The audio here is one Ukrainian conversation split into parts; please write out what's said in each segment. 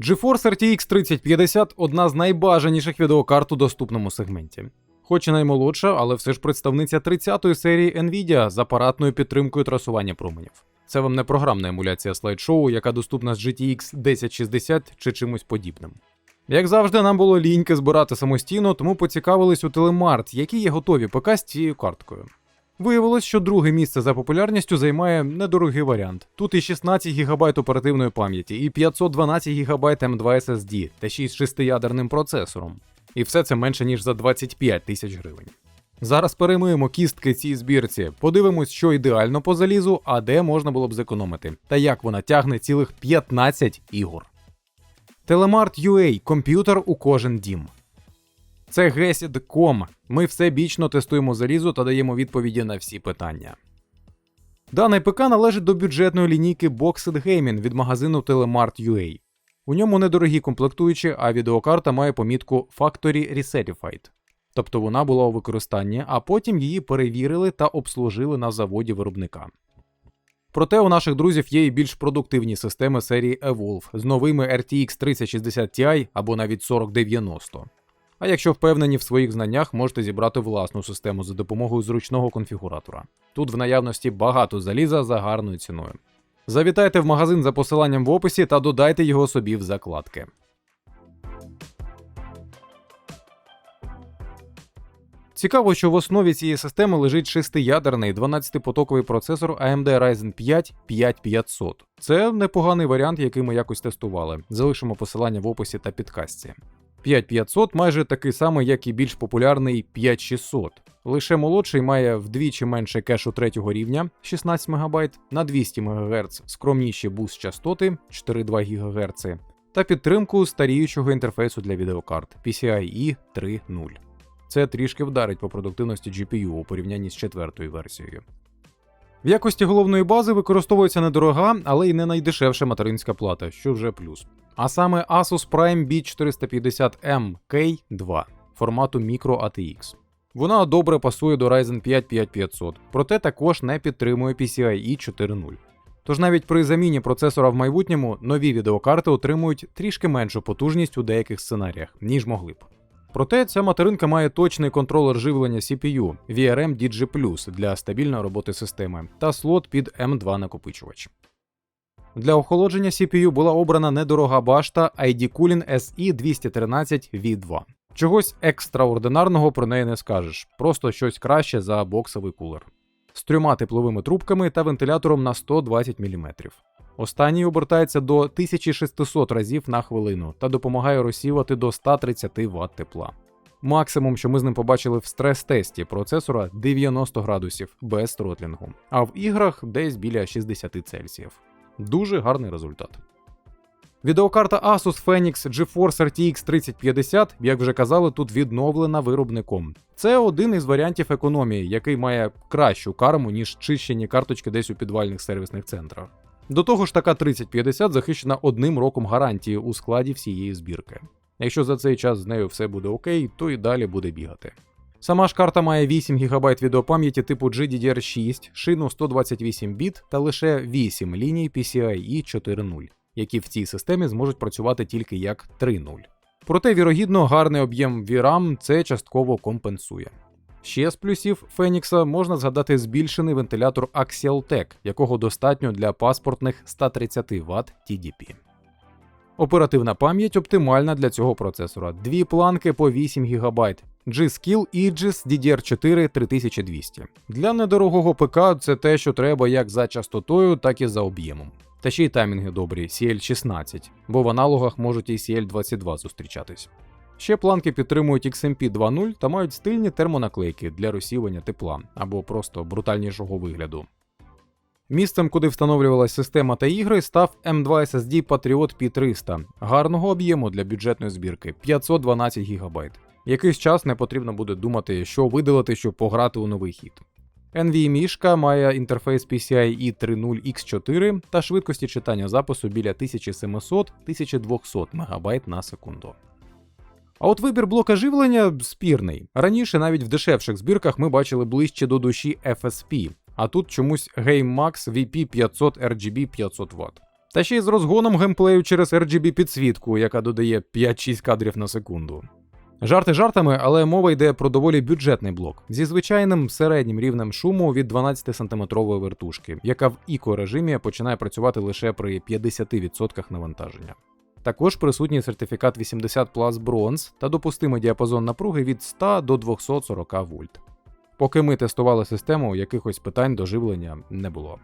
GeForce RTX 3050 одна з найбажаніших відеокарт у доступному сегменті. Хоч і наймолодша, але все ж представниця 30-ї серії Nvidia з апаратною підтримкою трасування променів. Це вам не програмна емуляція слайд-шоу, яка доступна з GTX 1060 чи чимось подібним. Як завжди, нам було ліньки збирати самостійно, тому поцікавились у Телемарт, які є готові ПК з цією карткою. Виявилось, що друге місце за популярністю займає недорогий варіант. Тут і 16 ГБ оперативної пам'яті, і 512 ГБ M2 SSD, та ще й з шестиядерним процесором. І все це менше ніж за 25 тисяч гривень. Зараз переймуємо кістки цій збірці, подивимось, що ідеально по залізу, а де можна було б зекономити, та як вона тягне цілих 15 ігор. Телемарт UA – комп'ютер у кожен дім. Це Gesid.com. Ми всебічно тестуємо залізо та даємо відповіді на всі питання. Даний ПК належить до бюджетної лінійки Boxed Gaming від магазину Telemart UA. У ньому недорогі комплектуючі, а відеокарта має помітку Factory Recertified. Тобто вона була у використанні, а потім її перевірили та обслужили на заводі виробника. Проте у наших друзів є і більш продуктивні системи серії Evolve з новими RTX 3060 Ti або навіть 4090. А якщо впевнені в своїх знаннях, можете зібрати власну систему за допомогою зручного конфігуратора. Тут в наявності багато заліза за гарною ціною. Завітайте в магазин за посиланням в описі та додайте його собі в закладки. Цікаво, що в основі цієї системи лежить шестиядерний 12-потоковий процесор AMD Ryzen 5 5500. Це непоганий варіант, який ми якось тестували. Залишимо посилання в описі та підкастці. 5500 майже такий самий, як і більш популярний 5600. Лише молодший має вдвічі менше кешу третього рівня 16 МБ, на 200 МГц скромніші буст частоти 4,2 ГГц та підтримку старіючого інтерфейсу для відеокарт PCIe 3.0. Це трішки вдарить по продуктивності GPU у порівнянні з четвертою версією. В якості головної бази використовується недорога, але й не найдешевша материнська плата, що вже плюс. А саме Asus Prime B450M K2 формату Micro ATX. Вона добре пасує до Ryzen 5 5500, проте також не підтримує PCIe 4.0. Тож навіть при заміні процесора в майбутньому нові відеокарти отримують трішки меншу потужність у деяких сценаріях, ніж могли б. Проте ця материнка має точний контролер живлення CPU VRM DG Plus для стабільної роботи системи та слот під M2 накопичувач. Для охолодження CPU була обрана недорога башта ID Cooling SE 213 V2. Чогось екстраординарного про неї не скажеш, просто щось краще за боксовий кулер. З трьома тепловими трубками та вентилятором на 120 мм. Останній обертається до 1600 разів на хвилину та допомагає розсівати до 130 Вт тепла. Максимум, що ми з ним побачили в стрес-тесті процесора 90 градусів без тротлінгу, а в іграх десь біля 60 Цельсіїв. Дуже гарний результат. Відеокарта Asus Phoenix GeForce RTX 3050, як вже казали, тут відновлена виробником. Це один із варіантів економії, який має кращу карму, ніж чищені карточки десь у підвальних сервісних центрах. До того ж, така 3050 захищена одним роком гарантії у складі всієї збірки. Якщо за цей час з нею все буде окей, то і далі буде бігати. Сама ж карта має 8 ГБ відеопам'яті типу GDDR6, шину 128 біт та лише 8 ліній PCIe 4.0, які в цій системі зможуть працювати тільки як 3.0. Проте, вірогідно, гарний об'єм VRAM це частково компенсує. Ще з плюсів Фенікса можна згадати збільшений вентилятор Axial-Tech, якого достатньо для паспортних 130 Вт TDP. Оперативна пам'ять оптимальна для цього процесора. Дві планки по 8 ГБ. G-Skill Aegis DDR4 3200. Для недорогого ПК це те, що треба як за частотою, так і за об'ємом. Та ще й таймінги добрі CL16, бо в аналогах можуть і CL22 зустрічатись. Ще планки підтримують XMP 2.0 та мають стильні термонаклейки для розсівання тепла або просто брутальнішого вигляду. Місцем, куди встановлювалася система та ігри, став M2 SSD Patriot P300 гарного об'єму для бюджетної збірки 512 ГБ. Якийсь час не потрібно буде думати, що видалити, щоб пограти у новий хід. NVMe мішка має інтерфейс PCIe 3.0 X4 та швидкості читання запису біля 1700-1200 МБ на секунду. А от вибір блока живлення спірний. Раніше навіть в дешевших збірках ми бачили ближче до душі FSP, а тут чомусь GameMax VP500 RGB 500 Вт. Та ще й з розгоном геймплею через RGB підсвітку, яка додає 5-6 кадрів на секунду. Жарти жартами, але мова йде про доволі бюджетний блок зі звичайним середнім рівнем шуму від 12-сантиметрової вертушки, яка в іко режимі починає працювати лише при 50% навантаження. Також присутній сертифікат 80 Plus Bronze та допустимий діапазон напруги від 100 до 240 вольт. Поки ми тестували систему, якихось питань до живлення не було.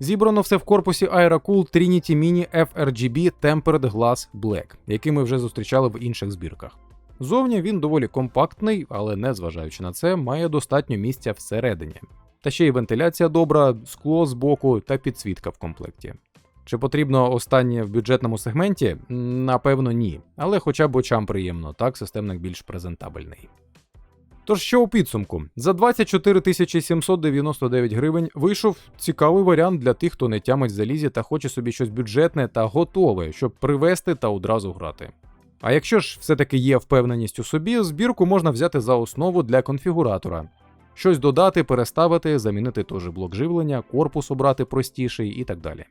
Зібрано все в корпусі AeroCool Trinity Mini FRGB Tempered Glass Black, який ми вже зустрічали в інших збірках. Зовні він доволі компактний, але незважаючи на це, має достатньо місця всередині. Та ще й вентиляція добра, скло з боку та підсвітка в комплекті. Чи потрібно останнє в бюджетному сегменті? Напевно, ні. Але хоча б очам приємно, так системник більш презентабельний. Тож що у підсумку, за 24 799 гривень вийшов цікавий варіант для тих, хто не тямить залізі та хоче собі щось бюджетне та готове, щоб привезти та одразу грати. А якщо ж все-таки є впевненість у собі, збірку можна взяти за основу для конфігуратора. Щось додати, переставити, замінити той же блок живлення, корпус обрати простіший і так далі.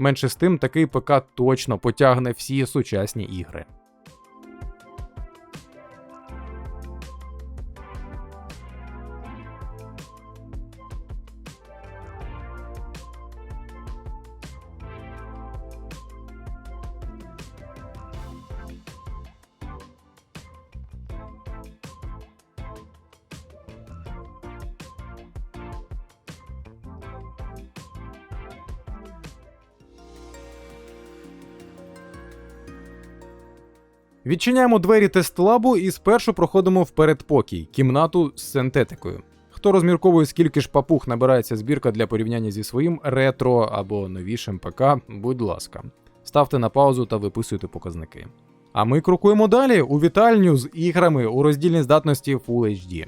Менше з тим, такий ПК точно потягне всі сучасні ігри. Відчиняємо двері тест-лабу і спершу проходимо в передпокій, кімнату з синтетикою. Хто розмірковує, скільки ж папух набирається збірка для порівняння зі своїм ретро або новішим ПК, будь ласка, ставте на паузу та виписуйте показники. А ми крокуємо далі у вітальню з іграми у роздільній здатності Full HD.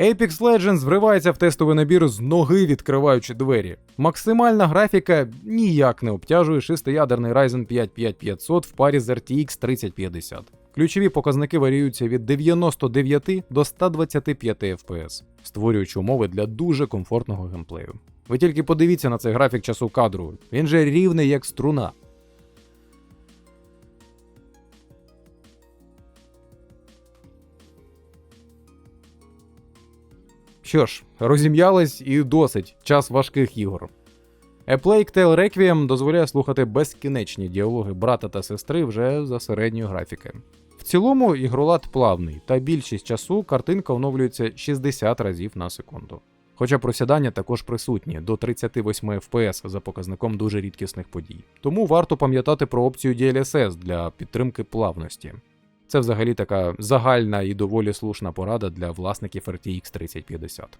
Apex Legends вривається в тестовий набір з ноги, відкриваючи двері. Максимальна графіка ніяк не обтяжує шестиядерний Ryzen 5 5500 в парі з RTX 3050. Ключові показники варіюються від 99 до 125 FPS, створюючи умови для дуже комфортного геймплею. Ви тільки подивіться на цей графік часу кадру, він же рівний як струна. Що ж, розім'ялись і досить час важких ігор. A Plague Tale Requiem дозволяє слухати безкінечні діалоги брата та сестри вже за середньої графіки. В цілому ігролад плавний, та більшість часу картинка оновлюється 60 разів на секунду. Хоча просідання також присутні до 38 FPS за показником дуже рідкісних подій. Тому варто пам'ятати про опцію DLSS для підтримки плавності. Це взагалі така загальна і доволі слушна порада для власників RTX 3050.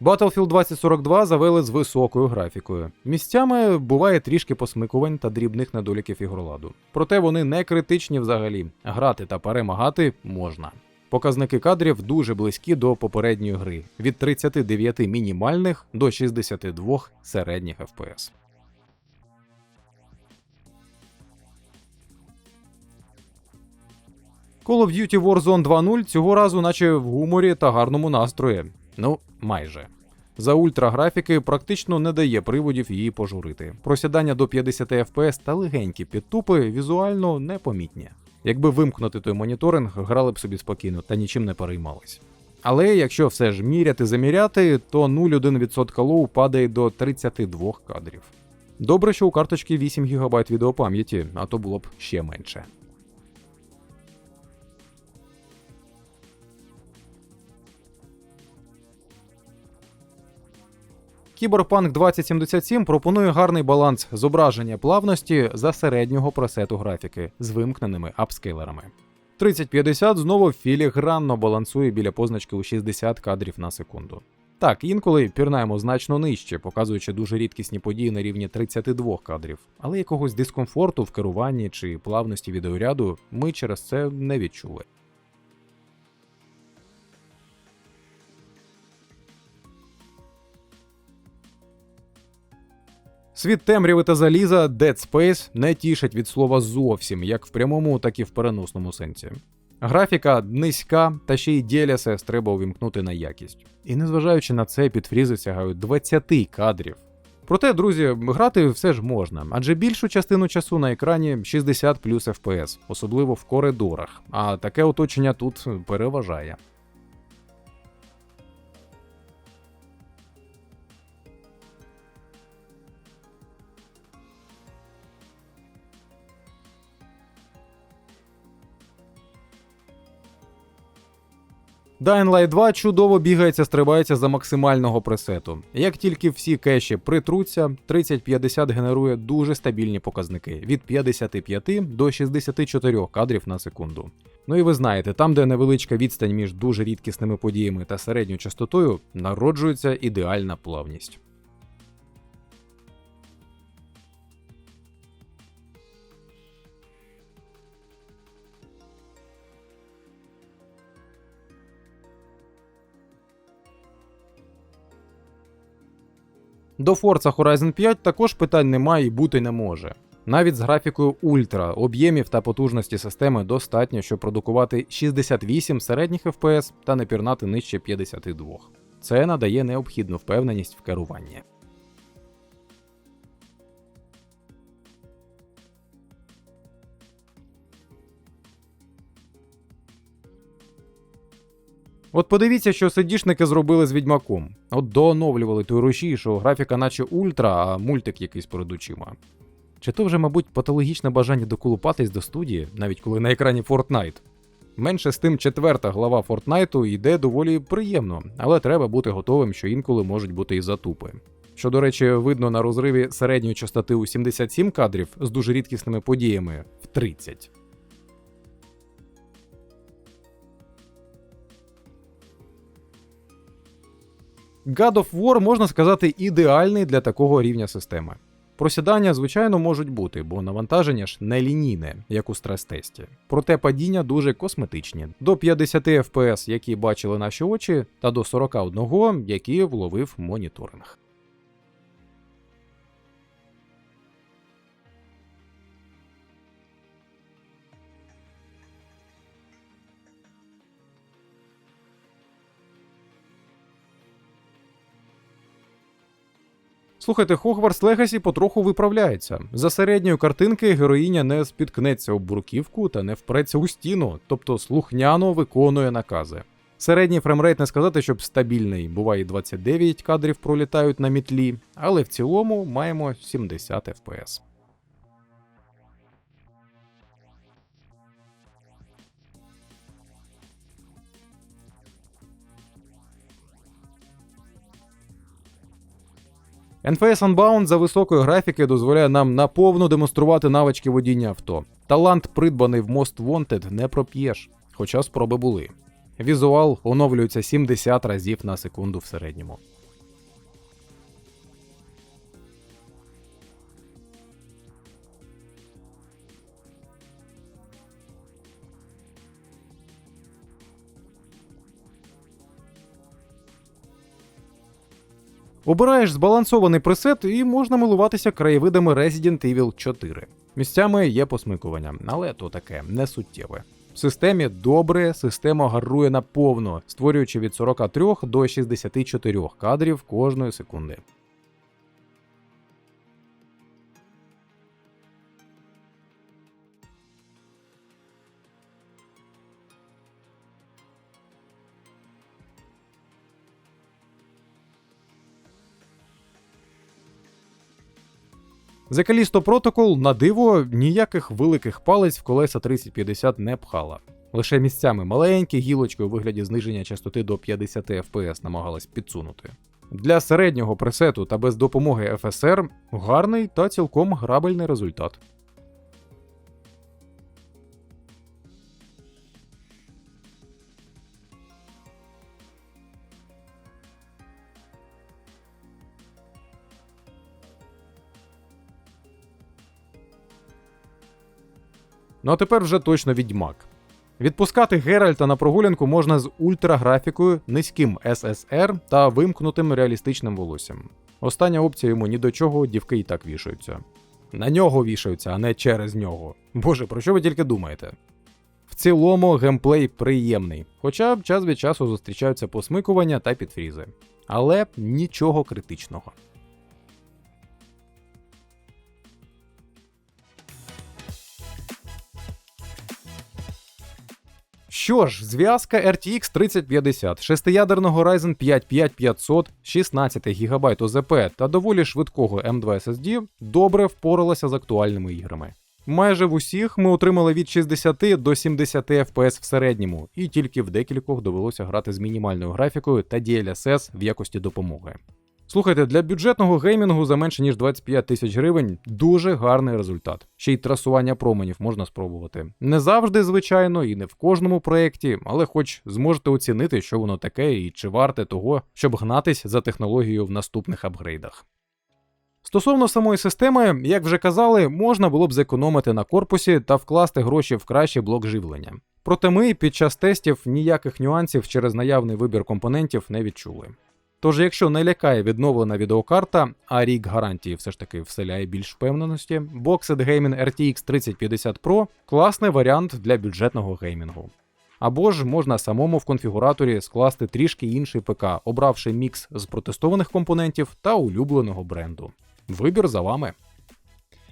Battlefield 2042 завели з високою графікою. Місцями буває трішки посмикувань та дрібних недоліків ігроладу. Проте вони не критичні взагалі. Грати та перемагати можна. Показники кадрів дуже близькі до попередньої гри від 39 мінімальних до 62 середніх FPS. Call of Duty Warzone 2.0 цього разу, наче в гуморі та гарному настрої. Ну, майже. За ультраграфіки практично не дає приводів її пожурити. Просідання до 50 FPS та легенькі підтупи візуально непомітні. Якби вимкнути той моніторинг, грали б собі спокійно та нічим не переймались. Але якщо все ж міряти заміряти, то 0,1% лоу падає до 32 кадрів. Добре, що у карточки 8 ГБ відеопам'яті, а то було б ще менше. Cyberpunk 2077 пропонує гарний баланс зображення плавності за середнього пресету графіки з вимкненими апскейлерами. 3050 знову філігранно балансує біля позначки у 60 кадрів на секунду. Так, інколи пірнаємо значно нижче, показуючи дуже рідкісні події на рівні 32 кадрів, але якогось дискомфорту в керуванні чи плавності відеоряду ми через це не відчули. Світ темряви та заліза Dead Space не тішить від слова зовсім, як в прямому, так і в переносному сенсі. Графіка низька, та ще й DLSS треба увімкнути на якість. І незважаючи на це, підфрізи сягають 20 кадрів. Проте, друзі, грати все ж можна, адже більшу частину часу на екрані 60 плюс FPS, особливо в коридорах, а таке оточення тут переважає. Dying Light 2 чудово бігається, стрибається за максимального пресету. Як тільки всі кеші притруться, 3050 генерує дуже стабільні показники від 55 до 64 кадрів на секунду. Ну і ви знаєте, там, де невеличка відстань між дуже рідкісними подіями та середньою частотою, народжується ідеальна плавність. До Forza Horizon 5 також питань немає і бути не може. Навіть з графікою ультра об'ємів та потужності системи достатньо, щоб продукувати 68 середніх FPS та не пірнати нижче 52. Це надає необхідну впевненість в керуванні. От подивіться, що сидішники зробили з відьмаком. От дооновлювали той руші, що графіка наче ультра, а мультик якийсь перед очима. Чи то вже, мабуть, патологічне бажання доколупатись до студії, навіть коли на екрані Fortnite? Менше з тим, четверта глава Фортнайту йде доволі приємно, але треба бути готовим, що інколи можуть бути і затупи. Що, до речі, видно на розриві середньої частоти у 77 кадрів з дуже рідкісними подіями в 30. God of War, можна сказати, ідеальний для такого рівня системи. Просідання, звичайно, можуть бути, бо навантаження ж не лінійне, як у стрес-тесті. Проте падіння дуже косметичні: до 50 FPS, які бачили наші очі, та до 41, які вловив моніторинг. Слухайте, Хогвартс Легасі потроху виправляється. За середньою картинки героїня не спіткнеться об бурківку та не впреться у стіну, тобто слухняно виконує накази. Середній фреймрейт не сказати, щоб стабільний, буває 29 кадрів пролітають на мітлі, але в цілому маємо 70 FPS. NFS Unbound за високої графіки дозволяє нам наповну демонструвати навички водіння авто. Талант, придбаний в Most Wanted, не проп'єш, хоча спроби були. Візуал оновлюється 70 разів на секунду в середньому. Обираєш збалансований пресет і можна милуватися краєвидами Resident Evil 4. Місцями є посмикування, але то таке не суттєве. В системі добре, система гарує наповно, створюючи від 43 до 64 кадрів кожної секунди. The Калісто Протокол на диво, ніяких великих палець в колеса 3050 не пхала. Лише місцями маленькі гілочки у вигляді зниження частоти до 50 FPS намагалась підсунути. Для середнього пресету та без допомоги FSR гарний та цілком грабельний результат. Ну а тепер вже точно відьмак. Відпускати Геральта на прогулянку можна з ультраграфікою, низьким SSR та вимкнутим реалістичним волоссям. Остання опція йому ні до чого, дівки і так вішаються. На нього вішаються, а не через нього. Боже, про що ви тільки думаєте? В цілому геймплей приємний, хоча час від часу зустрічаються посмикування та підфрізи. Але нічого критичного. Що ж, зв'язка RTX 3050, шестиядерного Ryzen 5 5500, 16 ГБ ОЗП та доволі швидкого M2 SSD добре впоралася з актуальними іграми. Майже в усіх ми отримали від 60 до 70 FPS в середньому, і тільки в декількох довелося грати з мінімальною графікою та DLSS в якості допомоги. Слухайте, для бюджетного геймінгу за менше ніж 25 тисяч гривень дуже гарний результат. Ще й трасування променів можна спробувати. Не завжди, звичайно, і не в кожному проєкті, але хоч зможете оцінити, що воно таке і чи варте того, щоб гнатись за технологією в наступних апгрейдах. Стосовно самої системи, як вже казали, можна було б зекономити на корпусі та вкласти гроші в кращий блок живлення. Проте ми під час тестів ніяких нюансів через наявний вибір компонентів не відчули. Тож, якщо не лякає відновлена відеокарта, а рік гарантії все ж таки вселяє більш впевненості, Boxed Gaming RTX 3050 Pro класний варіант для бюджетного геймінгу. Або ж можна самому в конфігураторі скласти трішки інший ПК, обравши мікс з протестованих компонентів та улюбленого бренду. Вибір за вами.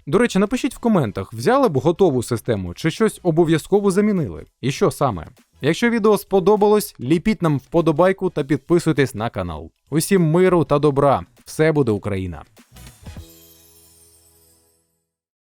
До речі, напишіть в коментах, взяли б готову систему чи щось обов'язково замінили. І що саме? Якщо відео сподобалось, ліпіть нам вподобайку та підписуйтесь на канал. Усім миру та добра! Все буде Україна!